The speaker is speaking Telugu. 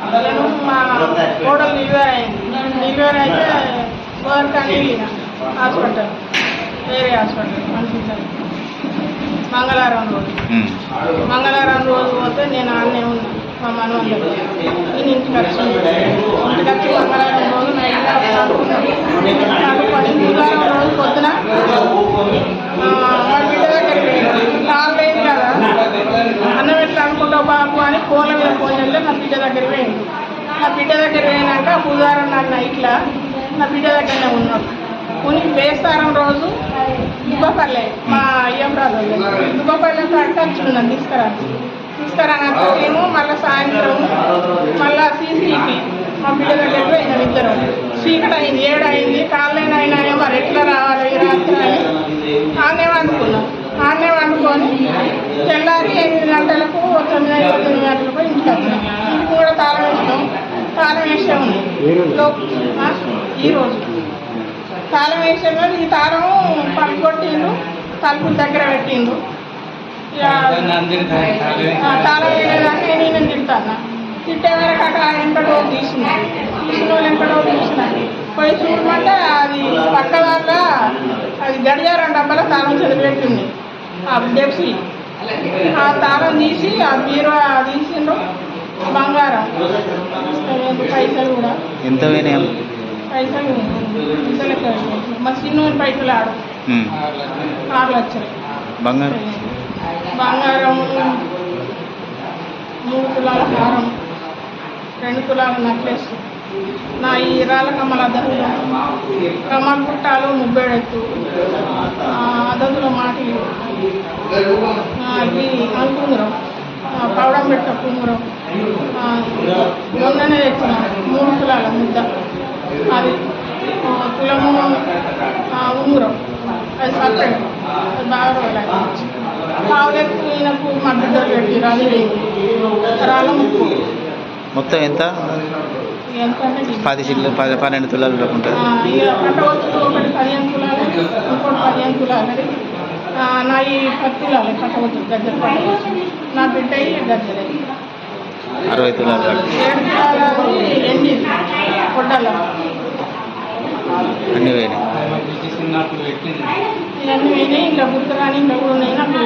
నేను మా కోడలు డెలివరీ అయింది. డెలివరీ అయితే గోవర్కాన్ని వెళ్ళిన హాస్పిటల్. వేరే హాస్పిటల్ అనిపించాలి మంగళవారం రోజు. మంగళవారం రోజు పోతే నేను ఆన్నే ఉన్నా. మా మనవన్ దగ్గర నేను ఇంటికి వచ్చింది ఇంటికి వచ్చి మంగళవారం రోజు నైట్ నాకు పని బుధవారం రోజు పొద్దున ఆ, మా బిడ్డ దగ్గరికి వెళ్ళాను. కాలు లేదు కదా అన్నం ఎట్లా అనుకుంటావు బాబు అని ఫోన్ల మీద ఫోన్ చేస్తే నా బిడ్డ దగ్గరికి పోయింది నా బిడ్డ దగ్గర పోయినాక బుధవారం నాడు నైట్లా నా బిడ్డ దగ్గరనే ఉన్నాడు ఉని వేస్తారం రోజు దుబ్బపల్లె మా అయ్యం రాదు దుబ్బపల్లె కాడికి వచ్చిందని తీసుకురా తీసుకురానంత మేము మళ్ళీ సాయంత్రం మళ్ళా సీసీకి మా బిడ్డ దగ్గర పోయినాం ఇద్దరం. చీకటి అయింది ఏడు అయింది కాళ్ళైనా అయినాయో మరి ఎట్లా రావాలి ఈ రాత్రి అని ఆనే వండుకున్నాం. ఆనే వండుకొని తెల్లారి ఎనిమిది గంటలకు తొమ్మిది తొమ్మిది గంటలకు ఇంటికి వచ్చినాం ఇంటికి కూడా తాళం వేసినాం తాళం తాళం వేసే రోజు. ఈ తాళం పలుపు కొట్టిండు తలుపు దగ్గర పెట్టిండు. తాళం వేయలేదాకా నేను తింటాను తిట్టే వరకు అక్కడ ఎంకడో తీసిన. తీసిన వాళ్ళు ఎంకడో తీసిన. పోయి చూడమంటే అది పక్క దాకా అది గడియారం డబ్బాలో తాళం చదివిపెట్టింది ఆ డెప్సీ ఆ తాళం తీసి ఆ బీరువా తీసిండ్రు బంగారం. పైసలు కూడా. ఎంత పోయినాయి? పైసలు మా చిన్న పైసలు ఆడు. ఆరు లక్షలు. బంగారు? బంగారం మూడు తులాల హారం రెండు తులాల నెక్లెస్ నా ఈ రాళ్ళ కమ్మల అద్దతులు కమ్మల పుట్టాలు ముబ్బేడెత్తు అద్దతుల మాటలు ఇది అంకుంగురం పౌడం పెట్ట కుంగురం మొన్ననే తెచ్చిన మూడు తులాల ముద్ద. అది తులము ఆ, ఉంగురం. అది సపరేట్. అది బాగా రోజులు పావులెక్కు ఈయనకు మా బిడ్డలు పెట్టి రాజు రాళ్ళ ముక్కు మొత్తం ఎంత. పది చిల్లు పది పన్నెండు తులాలు ఉంటుంది. నా ఈ పది తులాలు కట్టవచ్చు గజ్జలు కట్టవచ్చు నా బిడ్డ ఈ గజ్జలే. అరవై తులాలు ఎండి పొడ్డల అన్నీ పోయినాయి ఇవన్నీ ఇంకా గుర్తు కానీ ఇంకా కూడా ఉన్నాయి నాకు